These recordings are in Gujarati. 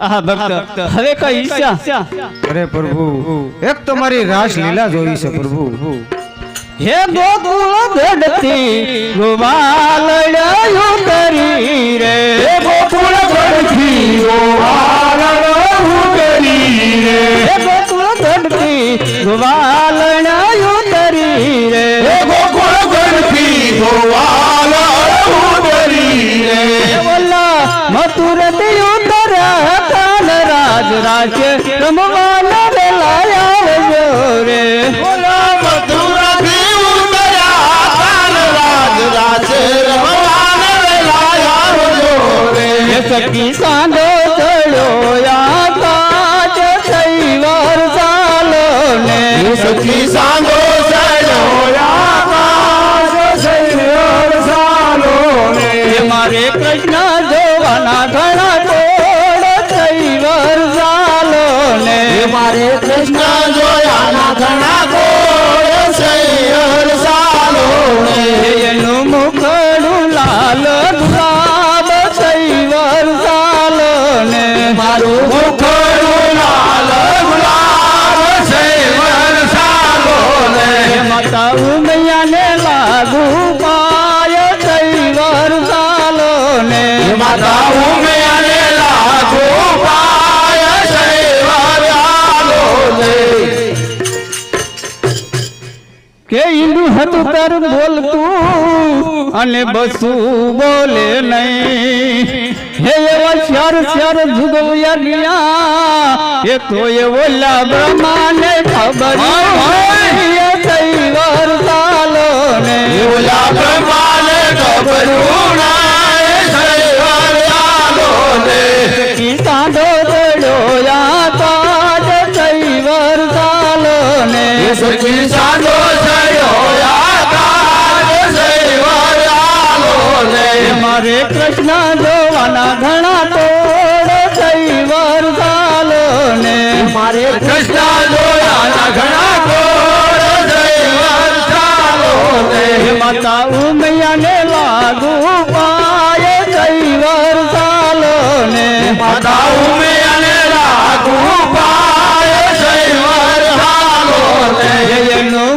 આ ભક્ત. હવે કઈ ઈચ્છા? અરે પ્રભુ એક તમારી રાસ લીલા જોઈ છે પ્રભુ. હે ગોકુળ ગઢતી ગોવાલડ્યું કરી રે. હે ગોકુળ ગઢતી ગોવાલડ્યું કરી રે. હે ગોકુળ ગઢતી ગોવાલડ્યું કરી રે. હે ગોકુળ ગઢતી ગોવાલડ્યું કરી રે. બોલા મથુર દિયું રાજ રાજ્ય રમવાના વેલા આવજો રે બોલા મથુરથી ઉતર્યા કાલ રાજ રમવાના વેલા આવજો રે સખી સાંધો ચડ્યો આકાશ થઈ વરસાલો ને સખી સાંધો ઘણા ગોળ વરસાલો ને એનું મુખડું લાલ ગુલાબ થઈ વરસાલો ને મારું મુખડું લાલ ગુલાબ થઈ વરસાલો ને માતા ઉમૈયાને લાગુ પાય થઈ વરસાલો ને માતા ઉમૈયાને હતું તારું બોલતું અને બસું બોલે નહીં. હે એવા ચાર ચાર જુગવ્યા એ તો એવો ઓલા બ્રહ્માને ખબર એ થઈ ને ઓલા બ્રહ્માને ખબર કૃષ્ણ જોવાના ઘણા તોડ થઈ વરસાલો ને માતા ઉમૈયાને લાગુ પાય થઈ વરસાલો ને. માતા ઉમૈયાને લાગુ પાય થઈ વરસાલો ને. એનું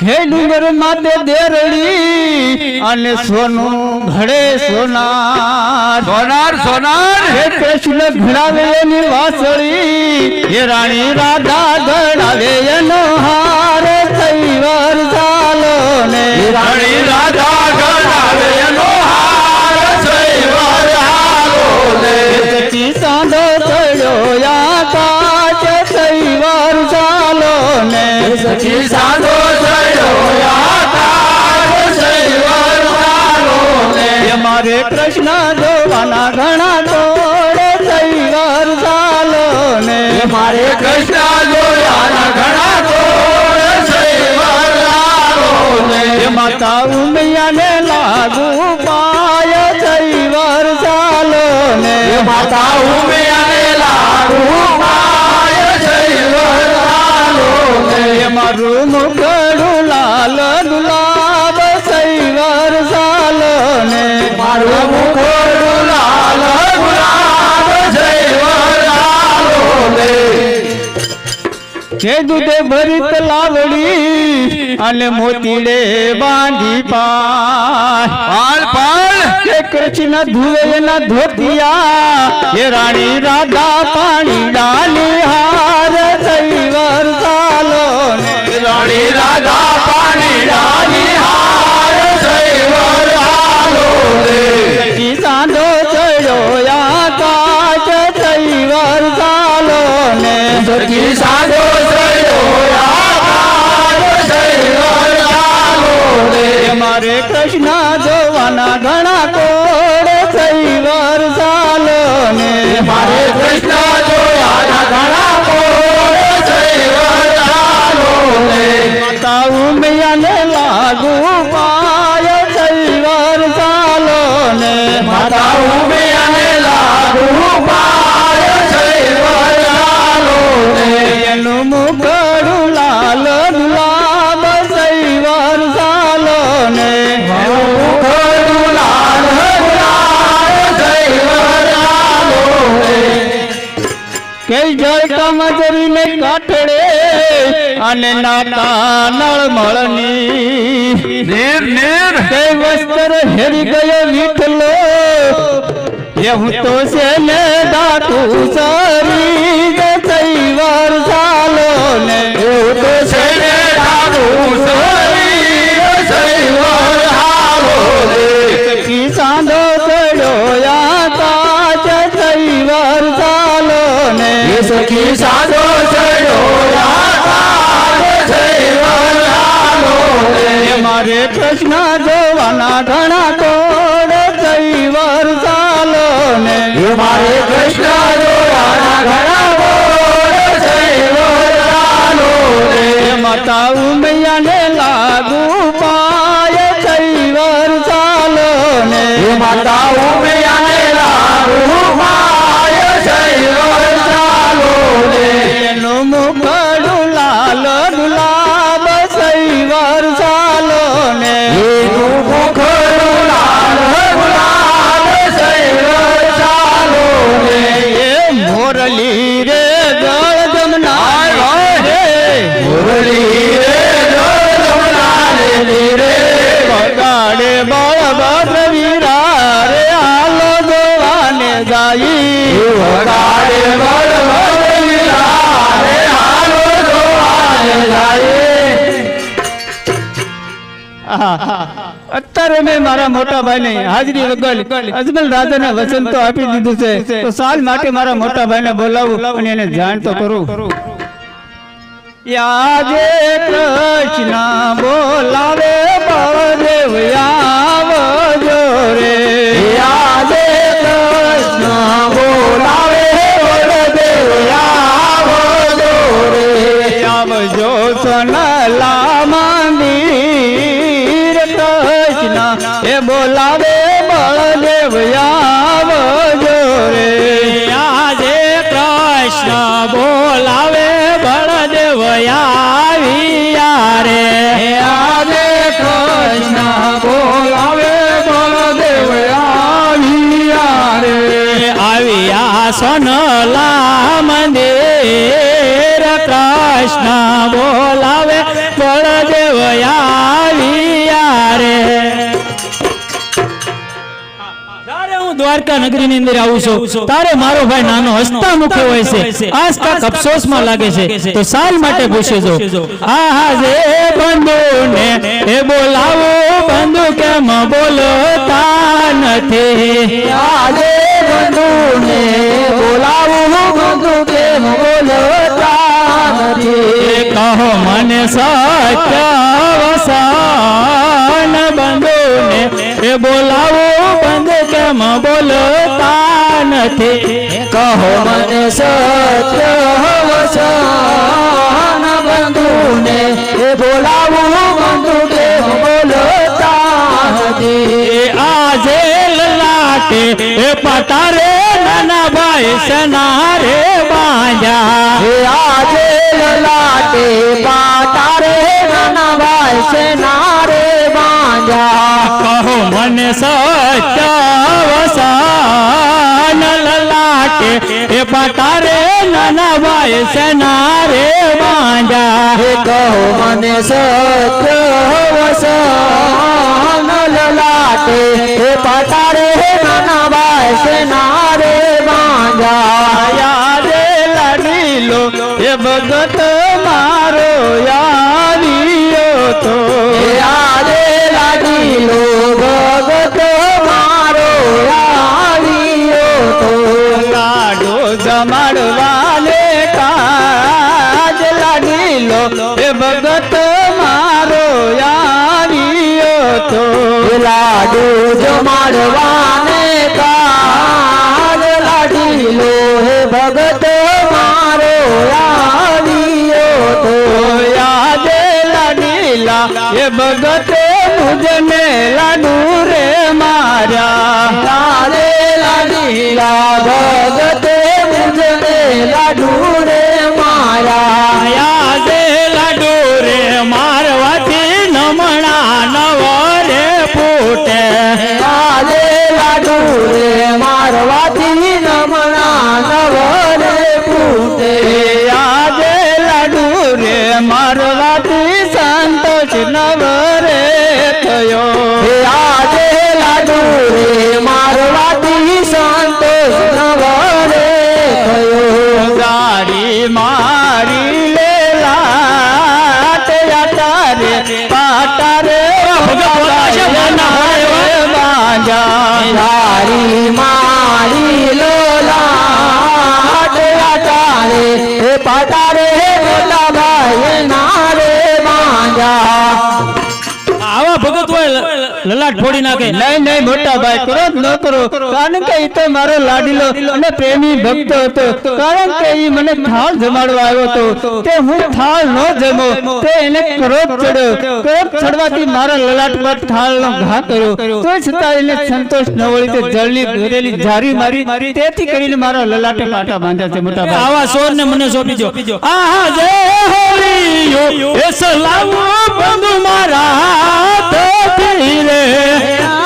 હે ડુંગર માથે દેરડી અને સોનું ઘડે સોનાર. સોનાર સોનાર. હે કૃષ્ણ ઘડાવે એની વાસળી હે રાણી રાધા ઘડાવે એનો હાર. થઈ વરસાલો ને રાણી રાધા ઘડાવે એનો હાર. થઈ વરસાલો ને સચી સાંધો થયો યા કાચ થઈ વરસાલો ને સચી સાંધો મારે કૃષ્ણ જોવાના ઘણા દોડે થઈ ચાલો ને મારે કૃષ્ણ જોવાના ઘણા દોડે થઈ વરસાલો ને માતા લાગુ પાય થઈ ચાલો ને માતા ઉમૈયાને લાગુ પાય થઈ ચાલો ને મારું મુખડું કે દૂધે ભરીત લાવડી અને મોતીડે બાંધી પાલ પાલ. કે કૃષ્ણ ધુવે એના ધોતિયા એ રાણી રાધા પાણી ડાલી હાર થઈ વરસાલો રાણી રાધા પાણી ડાલી હાર સાંધો ચડ્યો આકાશ થઈ વરસાલો ને સખી મારે કૃષ્ણ જોવાના ઘણા કોડ થઈ વરસાલો મારે ઘણા અને નાતા નળમળની નેર નેર. તે વસ્ત્ર હેરી ગયો વિઠલો એ હું તો છે ને દાતું સારી જઈ ચાલો ને એવું તો છે ને દાતું સારી ને ચાલો ને સખી સાંધો કૃષ્ણ જોવાના ઘણા કોડ જઈ વરસાલો ને મારે કૃષ્ણ જોવાના ઘણા કોડ જઈ વરસાલો ને માતા ઉમૈયાને લાગુ પાય જઈ વરસાલો ને માતા ઉમૈયાને અત્યારે મારા મોટા ભાઈને હાજરી વગર અજમલ રાજાને વચન તો આપી દીધું છે. તો માટે મારા મોટા ભાઈને બોલાવું અને એને તો કરું. યાદે કૃષ્ણ બોલાવે આવ્યા રે આજે કૃષ્ણ બોલાવે બળદેવ આવ્યા રે આવ્યા સનલા મંદિર કૃષ્ણ બોલાવે દ્વારકા નગરી ની અંદર આવું છું. તારે મારો ભાઈ નાનો હસતા મુખે હોય છે. આજ કાક અફસોસમાં લાગે છે. તો સાલ માટે આહા જે બંધુ ને એ બોલાવો બંધુ કેમ બોલતા નથી? આજે બંધુને બોલાવું બંધુ કેમ બોલતા નથી? કહો મને સત્ય વસાન બંધુ ને એ બોલાવો બંધુ કેમ બોલતા નથી. કહો મને સત્ય વસન બંધુને. એ બોલાવું બંધુ કેમ બોલતા નથી. આજે લાટે એ પટારે નાના ભાઈ સનારે હે આજે લલાટે પાટારે નાના ભાઈ સેનારે બાંધ્યા. કહો મને સત્ય વસન લલાટે એ પટારે નાના ભાઈ સનારે બાંજા હે કહો મને સત્ય વસન લલાટે હે પાટારે નાના ભાઈ સેનારે બાંધ્યા લાડીલો એ ભગત મારો યારિયો તો યારે લાડીલો ભગત મારો યારિયો તો લાડો જમાડવાને કાજ લાડીલો એ ભગત મારો યારિયો તો લાડો જમાડવાને કાજ લાડીલો હે ભગત મારો યારિયો તો યાદે લાડીલા એ ભગત મુજને લાડુ રે માર્યા. તારે લાડીલા. ભગત મુજને લાડુ રે માર્યા. યાદે લાડુ રે મારવાથી નમણા નવ રે ફૂટે. તારે લાડુ રે મારવાથી નમણા નવ રે લલાટ ફોડી નાખે નહીં નહીં મોટા ભાઈ ક્રોધ ન કરો કારણ કે એ તો મારો લાડીલો અને પ્રેમી ભક્ત હતો કારણ કે એ મને થાળ જમાડવા આવ્યો હતો તે હું થાળ ન જમો તે એને ક્રોધ ચડ્યો ક્રોધ ચડવાથી મારા લલાટ પર થાળનો ઘા કર્યો તો છતાં એને સંતોષ ન વળી તે જળની ભરેલી જારી મારી તેથી કરીને મારા લલાટે પાટા બાંધ્યા છે મોટા ભાઈ આવા સોર ને મને સોંપી દો આ હા જય હોલિયો એ સલામો બંધુ મારા હાથથી રે.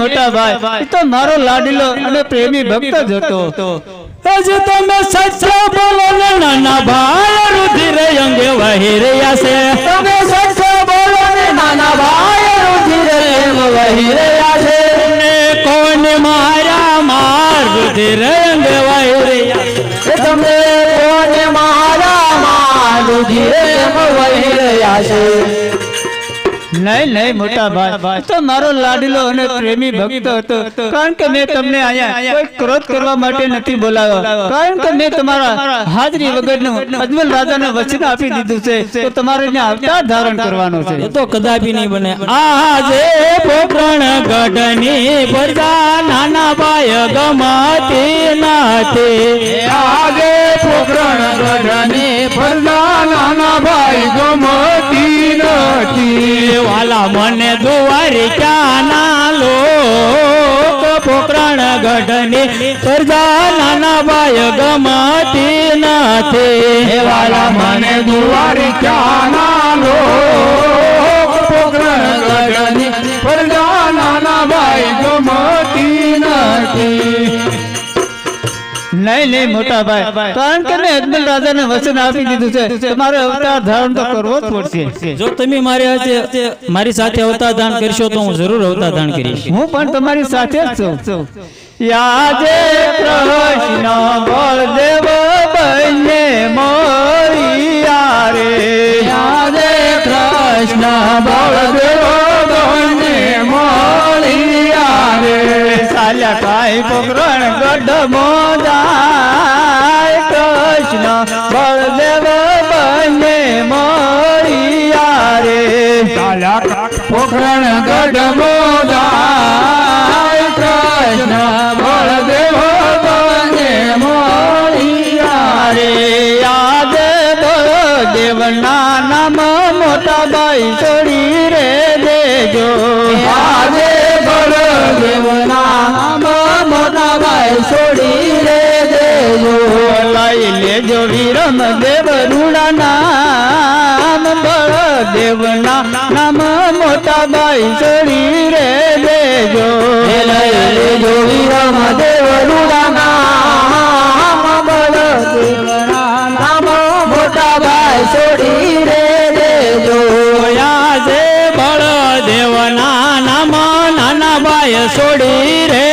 મોટા ભાઈ તો મારો લાડીલો અને પ્રેમી ભક્ત જ હતો. હજુ તમે સચ્ચો બોલો ને, નાના ભાઈ રુધિર અંગે વહી રહ્યા છે. તમે સચ્ચો બોલો ને, નાના ભાઈ રુધિર અંગે વહી રહ્યા છે. ને કોણ મારા માર રુધિર અંગે વહી રહ્યા તમે કોને મારા માર રુધિર અંગે વહી રહ્યા છે. નહીં નહીં મોટા ભાઈ. તો મારો લાડલો અને પ્રેમી ભક્ત હતો. કારણ કે મેં તમને અહીંયા કોઈ ક્રોધ કરવા માટે નથી બોલાવ્યો. કારણ કે મેં તમારા હાજરી વગરનું અજમલ રાજાને વચન આપી દીધું છે. તો તમારે અહીંયા અવતાર ધારણ કરવાનો એ છે તો કદાપી નહીં બને. આજે પોકરણ ગઢની પ્રજા નાના ભાઈ ગમાતી નાથી. આજે પોકરણ ગઢની ફરલા નાના ભાઈ ગમતી નથી. વાલા મને દુવારી ક્યાંના લો પોકરણ ગઢની પ્રજા નાના ભાઈ ગમતી નથી. વાલા મને દુવારી ક્યાંના લો પોકરણ ગઢની ફરલા નાના ભાઈ ગમતી નથી. નહીં નહીં મોટા ભાઈ. કારણ કે મેં અજમલ રાજાને વચન આપી દીધું છે. તમારે અવતાર ધારણ તો કરવો જ પડશે. જો તમે મારી મારી સાથે અવતાર ધારણ કરશો તો હું જરૂર અવતાર ધારણ કરીશ. હું પણ તમારી સાથે જ છું. યાદે કૃષ્ણ બળદેવ બને મોરિયા રે યાદે કૃષ્ણ બળદેવ બને મળ્યા રે સાલ્યા કાઈ પોકરણ ગઢ મોદાય કૃષ્ણ બળદેવ બંને મોરિયા રે. પોખરણ ગઢ મોદાય કૃષ્ણ બળદેવ બંને મોરિયા રે. યાદ બળદેવના નામ મોટા બાઈ છોડી રે દેજો. આજે છોડી રે દેજો લઈ લેજો વિરમ દેવ રૂડા નામ, બળદેવના નામ, મોટા બાઈ છોડી રે દેજો. લઈ લેજો વિરમ દેવ નામ, બળદેવના નામ, મોટા ભાઈ છોડી રે દેજો આજે બળદેવના નામ, નાના બાય છોડી રે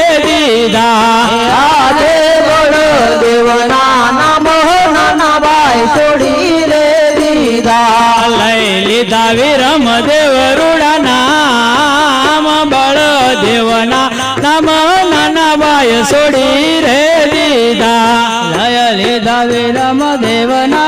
દીધા આજે બળદેવના નામ નાના ભાઈ છોડી રે દીધા. લઈ લીધા વિરમ દેવ રૂડા નામ બળદેવના નામ નાના ભાઈ છોડી રે દીધા. લય લીધા વિરમ રમદેવના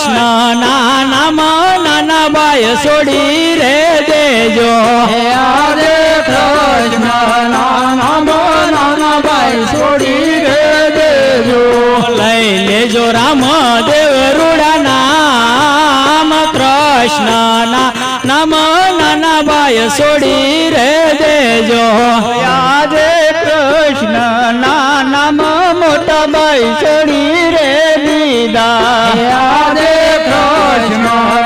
કૃષ્ણ નાનામ નાના બાય છોડી રે દેજો. હે આજે કૃષ્ણ નાના નાના ભાઈ છોડી રે દેજો. લઈ લેજો રામ દેવ રૂડા નામ કૃષ્ણ નામ નાના બાય છોડી રે દેજો. આજે કૃષ્ણ નામ મોટા ભાઈ છોડી આજે કૃષ્ણ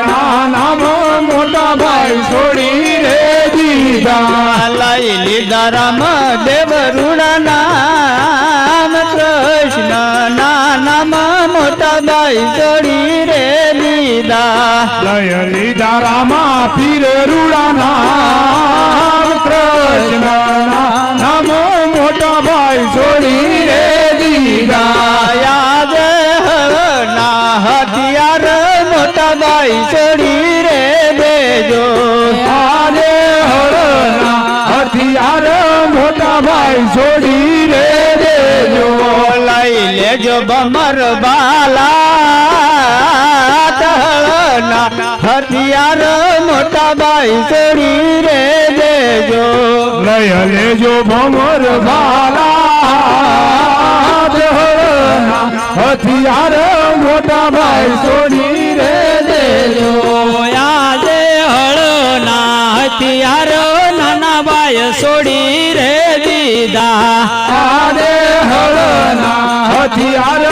નામ મોટા ભાઈ છોડી રે દીધા. લઈ લીધા રામ દેવ રૂડા નામ કૃષ્ણ નામ મોટા ભાઈ છોડી રે દીધા લય લીધા રામા પીર રૂડા નામ કૃષ્ણ નામ મોટા ભાઈ છોડી રે છોડી રે દેજો? આરે હળના હથિયાર મોટા ભાઈ છોડી રે દેજો. લઈ લેજો બમર બાલા તળના હથિયાર મોટા ભાઈ છોડી રે દેજો. લઈ લેજો ભમર બાલા હથિયાર મોટા ભાઈ છોડી દેજો, આજે હળના હથિયાર નાના બાય છોડી રે દીધા. આદે હળના હથિયાર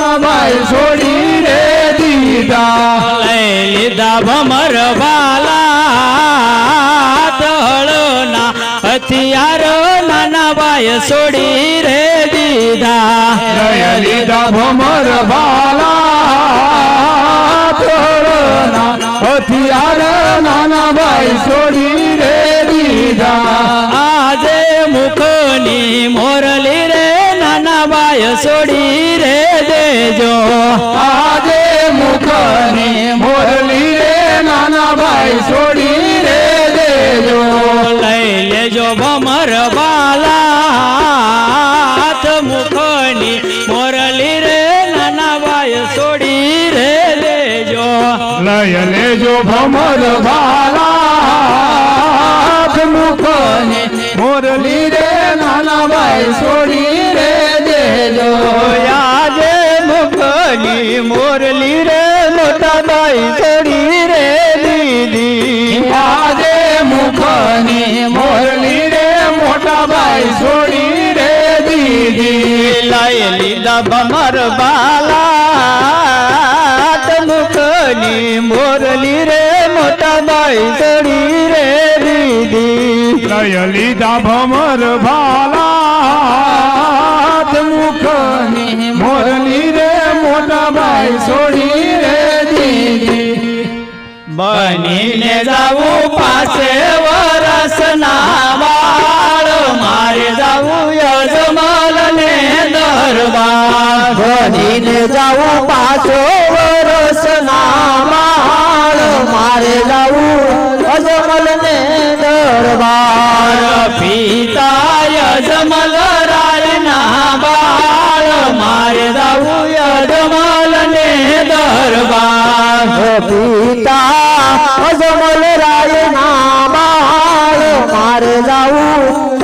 ના ભાઈ છોડી રે દીધા. લઈ લીધા ભમર વાલા તળના હથિયાર નાના બાય છોડી રે દીધા. લીધા ભમર ભાલા તોરણા હથિયાર નાના ભાઈ છોડી રે દીધા. આજે મુખની મોરલી રે નાના ભાઈ છોડી રે દેજો. આજે મુખની મોરલી રે નાના ભાઈ છોડી રે દેજો. લઈ લેજો ભમર ભમર ભાલા મુખને મોરલી રે નાના ભાઈ છોડી રે દેજો. આજે મુખની મોરલી રે મોટા ભાઈ છોડી રે દીદી. આજે મુખની મોરલી રે મોટા ભાઈ છોડી રે દીદી. લઈ લીધા ભમર બાલા છોડી રે દીદી. લય લીધા ભમર ભાલા મુખ મોરલી રે મોટા ભાઈ છોડી રે દીદી. બનીને જાવું પાસે વરસ ના મારે જાવું યજમાલ ને દરબાર. બનીને જાવું પાછો વરસ ના માળ મારે જાવું અજમલ ને દરબાર. પિતા અજમલ રાય ના બાળ. મારે જાવું અજમલ ને દરબાર. પિતા અજમલ રાય ના બાળ. મારે જાવું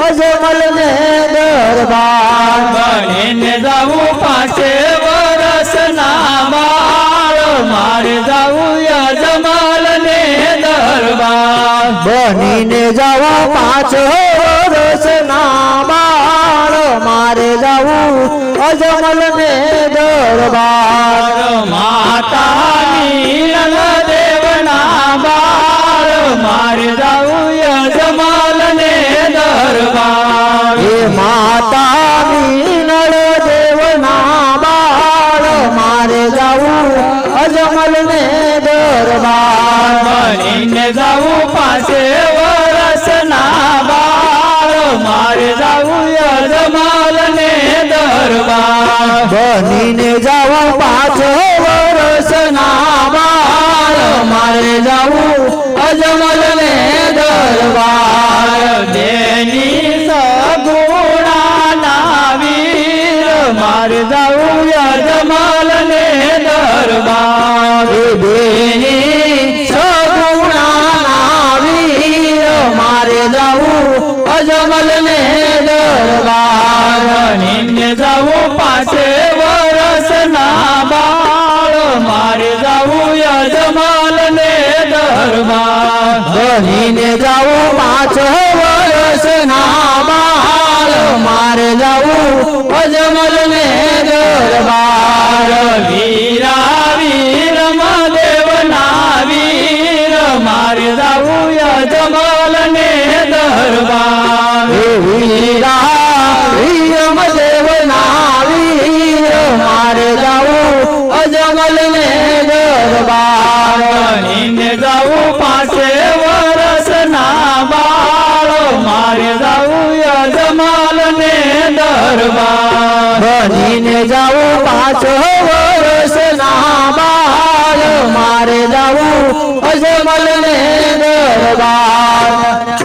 અજમલ ને દરબાર. બને જાવું પાસે વરસ ના બાળ. મારે જાવું બનીને જાવું પાછો ના બાળ મારે જાવું અજમલ ને દરબાર. માતા નીલ દેવના બાર મારે જવું અજમલ ને દરબાર. એ માતા મીનળ દેવના બાળ મારે જવું અજમલ ને દરબાર. બનીને જાવું પાસે વરસ ના બાળ. મારે જાવું યજમાલ ને દરબાર. બનીને જાવું પાંચ વર્ષ ના બાળ. મારે જાવું અજમલ ને દરબાર. દેની સગુણાના વીર. મારે જાવું યજમાલ ને દરબાર જાવું અજમલ ને દરબાર નિન્ય જાવું પાસે વરસ ના બાળ. મારે જવું યજમાલ ને દરબાર. બનીને જવું પાછો વરસ ના બાળ. મારે જવું અજમલ ને દરબાર. વીરા વીર મહાદેવ ના વીર. મારે જવું યજમાલ ને દરબાર વીરા વીરમ દેવ ના મારે જાવું અજમલ ને દરબાર નિન્ય જાવું પાસે વરસ ના બાળ મારે જાવું યજમાલ ને દરબાર બનીને જાવું પાંચ વર્ષ ના બાળ મારે જાવું અજમલ ને દરબાર